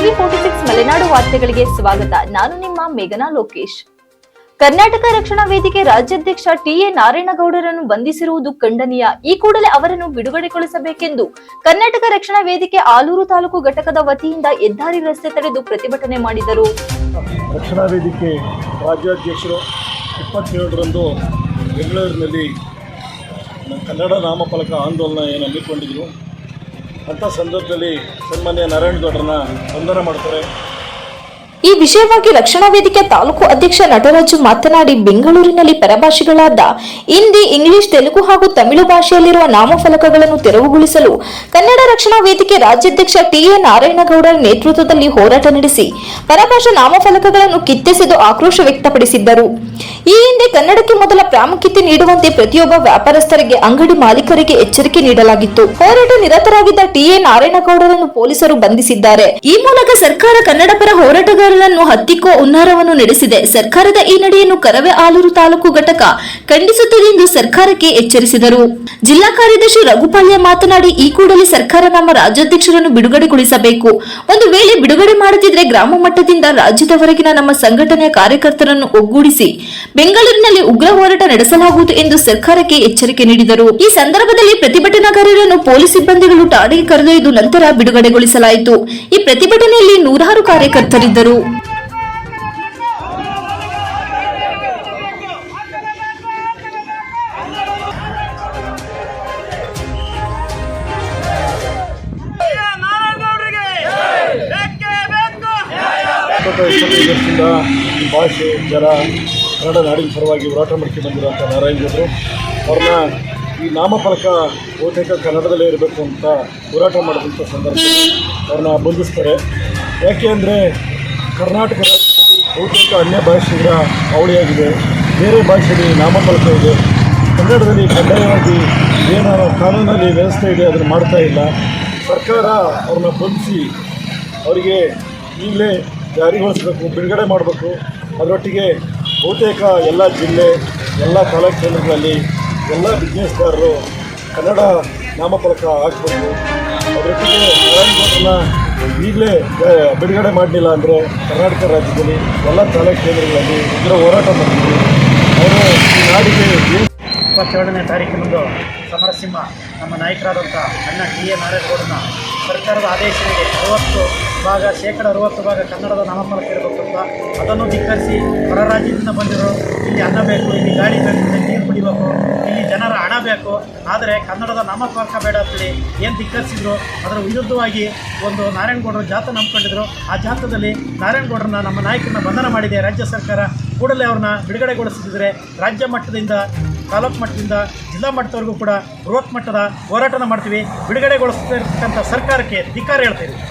TV forty six Malenadu ವಾರ್ತೆಗಳಿಗೆ ಸ್ವಾಗತ. ನಾನು ನಿಮ್ಮ ಮೇಘನಾ ಲೋಕೇಶ್. ಕರ್ನಾಟಕ ರಕ್ಷಣಾ ವೇದಿಕೆ ರಾಜ್ಯಾಧ್ಯಕ್ಷ ಟಿಎ ನಾರಾಯಣಗೌಡರನ್ನು ಬಂಧಿಸಿರುವುದು ಖಂಡನೀಯ. ಈ ಕೂಡಲೇ ಅವರನ್ನು ಬಿಡುಗಡೆಗೊಳಿಸಬೇಕೆಂದು ಕರ್ನಾಟಕ ರಕ್ಷಣಾ ವೇದಿಕೆ ಆಲೂರು ತಾಲೂಕು ಘಟಕದ ವತಿಯಿಂದ ಹೆದ್ದಾರಿ ರಸ್ತೆ ತಡೆದು ಪ್ರತಿಭಟನೆ ಮಾಡಿದರು. ರಕ್ಷಣಾ ವೇದಿಕೆ ರಾಜ್ಯಾಧ್ಯಕ್ಷರು ಇಪ್ಪತ್ತೇಳರಂದು ಬೆಂಗಳೂರಿನಲ್ಲಿ ಕನ್ನಡ ನಾಮಫಲಕ ಆಂದೋಲನ ಏನು ಹಮ್ಮಿಕೊಂಡಿದ್ರು. ಅಂಥ ಸಂದರ್ಭದಲ್ಲಿ ಸನ್ಮಾನ್ಯ ನಾರಾಯಣಗೌಡರನ್ನ ವಂದನೆ ಮಾಡ್ತಾರೆ. ಈ ವಿಷಯವಾಗಿ ರಕ್ಷಣಾ ವೇದಿಕೆ ತಾಲೂಕು ಅಧ್ಯಕ್ಷ ನಟರಾಜು ಮಾತನಾಡಿ, ಬೆಂಗಳೂರಿನಲ್ಲಿ ಪರಭಾಷೆಗಳಾದ ಹಿಂದಿ, ಇಂಗ್ಲಿಷ್, ತೆಲುಗು ಹಾಗೂ ತಮಿಳು ಭಾಷೆಯಲ್ಲಿರುವ ನಾಮಫಲಕಗಳನ್ನು ತೆರವುಗೊಳಿಸಲು ಕನ್ನಡ ರಕ್ಷಣಾ ವೇದಿಕೆ ರಾಜ್ಯಾಧ್ಯಕ್ಷ ಟಿಎ ನಾರಾಯಣಗೌಡರ ನೇತೃತ್ವದಲ್ಲಿ ಹೋರಾಟ ನಡೆಸಿ, ಪರಭಾಷಾ ನಾಮಫಲಕಗಳನ್ನು ಕಿತ್ತೆಸೆದು ಆಕ್ರೋಶ ವ್ಯಕ್ತಪಡಿಸಿದ್ದರು. ಈ ಹಿಂದೆ ಕನ್ನಡಕ್ಕೆ ಮೊದಲ ಪ್ರಾಮುಖ್ಯತೆ ನೀಡುವಂತೆ ಪ್ರತಿಯೊಬ್ಬ ವ್ಯಾಪಾರಸ್ಥರಿಗೆ, ಅಂಗಡಿ ಮಾಲೀಕರಿಗೆ ಎಚ್ಚರಿಕೆ ನೀಡಲಾಗಿತ್ತು. ಹೋರಾಟ ನಿರತರಾಗಿದ್ದ ಟಿಎ ನಾರಾಯಣಗೌಡರನ್ನು ಪೊಲೀಸರು ಬಂಧಿಸಿದ್ದಾರೆ. ಈ ಮೂಲಕ ಸರ್ಕಾರ ಕನ್ನಡ ಪರ ಹೋರಾಟಗಾರರನ್ನು ಹತ್ತಿಕ್ಕುವ ಉನ್ನಾರವನ್ನು ನಡೆಸಿದೆ. ಸರ್ಕಾರದ ಈ ನಡೆಯನ್ನು ಕರವೇ ಆಲೂರು ತಾಲೂಕು ಘಟಕ ಖಂಡಿಸುತ್ತದೆ ಎಂದು ಸರ್ಕಾರಕ್ಕೆ ಎಚ್ಚರಿಸಿದರು. ಜಿಲ್ಲಾ ಕಾರ್ಯದರ್ಶಿ ರಘುಪಾಳ್ಯ ಮಾತನಾಡಿ, ಈ ಕೂಡಲೇ ಸರ್ಕಾರ ನಮ್ಮ ರಾಜ್ಯಾಧ್ಯಕ್ಷರನ್ನು ಬಿಡುಗಡೆಗೊಳಿಸಬೇಕು. ಒಂದು ವೇಳೆ ಬಿಡುಗಡೆ ಮಾಡದಿದ್ರೆ ಗ್ರಾಮ ಮಟ್ಟದಿಂದ ರಾಜ್ಯದವರೆಗಿನ ನಮ್ಮ ಸಂಘಟನೆಯ ಕಾರ್ಯಕರ್ತರನ್ನು ಒಗ್ಗೂಡಿಸಿ ಬೆಂಗಳೂರಿನಲ್ಲಿ ಉಗ್ರ ಹೋರಾಟ ನಡೆಸಲಾಗುವುದು ಎಂದು ಸರ್ಕಾರಕ್ಕೆ ಎಚ್ಚರಿಕೆ ನೀಡಿದರು. ಈ ಸಂದರ್ಭದಲ್ಲಿ ಪ್ರತಿಭಟನಾಕಾರರನ್ನು ಪೊಲೀಸ್ ಸಿಬ್ಬಂದಿಗಳು ಠಾಣೆಗೆ ಕರೆದೊಯ್ದು ನಂತರ ಬಿಡುಗಡೆಗೊಳಿಸಲಾಯಿತು. ಈ ಪ್ರತಿಭಟನೆಯಲ್ಲಿ ನೂರಾರು ಕಾರ್ಯಕರ್ತರಿದ್ದರು. ಭಾಷೆ, ಜನ, ಕನ್ನಡ ನಾಡಿನ ಪರವಾಗಿ ಹೋರಾಟ ಮಾಡ್ಕೊಂಡು ಬಂದಿರುವಂಥ ನಾರಾಯಣಗೌಡರು ಅವ್ರನ್ನ ಈ ನಾಮಫಲಕ ಬಹುತೇಕ ಕನ್ನಡದಲ್ಲೇ ಇರಬೇಕು ಅಂತ ಹೋರಾಟ ಮಾಡಿದಂಥ ಸಂದರ್ಭದಲ್ಲಿ ಅವ್ರನ್ನ ಬಂಧಿಸ್ತಾರೆ. ಯಾಕೆ ಅಂದರೆ ಕರ್ನಾಟಕ ಬಹುತೇಕ ಅನ್ಯ ಭಾಷೆಗಳ ಅವಳಿಯಾಗಿದೆ. ಬೇರೆ ಭಾಷೆಯಲ್ಲಿ ನಾಮಫಲಕ ಇದೆ. ಕನ್ನಡದಲ್ಲಿ ಕಡ್ಡಾಯವಾಗಿ ಏನು ಕಾನೂನಲ್ಲಿ ವ್ಯವಸ್ಥೆ ಇದೆ, ಅದನ್ನು ಮಾಡ್ತಾ ಇಲ್ಲ. ಸರ್ಕಾರ ಅವ್ರನ್ನ ಬಂಧಿಸಿ ಅವರಿಗೆ ಈಗಲೇ ಜಾರಿಗೊಳಿಸಬೇಕು, ಬಿಡುಗಡೆ ಮಾಡಬೇಕು. ಅದರೊಟ್ಟಿಗೆ ಬಹುತೇಕ ಎಲ್ಲ ಜಿಲ್ಲೆ, ಎಲ್ಲ ತಾಲೂಕು ಕೇಂದ್ರಗಳಲ್ಲಿ ಎಲ್ಲ ಬಿಸ್ನೆಸ್ಗಾರರು ಕನ್ನಡ ನಾಮಫಲಕ ಹಾಕ್ಬೋದು ಅದರೊಟ್ಟಿಗೆ ನಾರಾಯಣಗೌಡರನ್ನ ಈಗಲೇ ಬಿಡುಗಡೆ ಮಾಡಲಿಲ್ಲ ಅಂದರೆ ಕರ್ನಾಟಕ ರಾಜ್ಯದಲ್ಲಿ ಎಲ್ಲ ತಾಲೂಕು ಕೇಂದ್ರಗಳಲ್ಲಿ ಇದರ ಹೋರಾಟ ಮಾಡ್ತೀವಿ ಅವರು ಈ ನಾಡಿಗೆ ಇಪ್ಪತ್ತೇಳನೇ ತಾರೀಕಿನಂದು ಸಮರಸಿಂಹ ನಮ್ಮ ನಾಯಕರಾದಂಥ ಅಣ್ಣ ಡಿ ಎ ನಾರಾಯಣಗೌಡನ ಸರ್ಕಾರದ ಆದೇಶದಲ್ಲಿ ಅರವತ್ತು ಭಾಗ ಶೇಕಡ ಅರವತ್ತು ಭಾಗ ಕನ್ನಡದ ನಾಮಫಲಕ ಇರಬೇಕು ಅಂತ ಅದನ್ನು ಧಿಕ್ಕರಿಸಿ ಹೊರ ರಾಜ್ಯದಿಂದ ಬಂದಿರೋ ಇಲ್ಲಿ ಅನ್ನ ಬೇಕು, ಇಲ್ಲಿ ಗಾಳಿ ಬೇಕು, ಇಲ್ಲಿ ನೀರು ಕುಡಿಬೇಕು, ಇಲ್ಲಿ ಜನರ ಹಣ ಬೇಕು. ಆದರೆ ಕನ್ನಡದ ನಾಮಫಲಕ ಬೇಡ ಅಂತೇಳಿ ಏನು ಧಿಕ್ಕರಿಸಿದ್ರು? ಅದರ ವಿರುದ್ಧವಾಗಿ ಒಂದು ನಾರಾಯಣಗೌಡರು ಜಾತ ನಂಬ್ಕೊಂಡಿದ್ರು ಆ ಜಾಥದಲ್ಲಿ ನಾರಾಯಣಗೌಡರನ್ನ ನಮ್ಮ ನಾಯಕರನ್ನ ಬಂಧನ ಮಾಡಿದೆ ರಾಜ್ಯ ಸರ್ಕಾರ. ಕೂಡಲೇ ಅವ್ರನ್ನ ಬಿಡುಗಡೆಗೊಳಿಸಿದ್ರೆ ರಾಜ್ಯ ಮಟ್ಟದಿಂದ, ತಾಲೂಕು ಮಟ್ಟದಿಂದ, ಜಿಲ್ಲಾ ಮಟ್ಟದವರೆಗೂ ಕೂಡ ಬೃಹತ್ ಮಟ್ಟದ ಹೋರಾಟನ ಮಾಡ್ತೀವಿ. ಬಿಡುಗಡೆಗೊಳಿಸ್ತಿರ್ತಕ್ಕಂಥ ಸರ್ಕಾರಕ್ಕೆ ಧಿಕ್ಕಾರ ಹೇಳ್ತೀವಿ.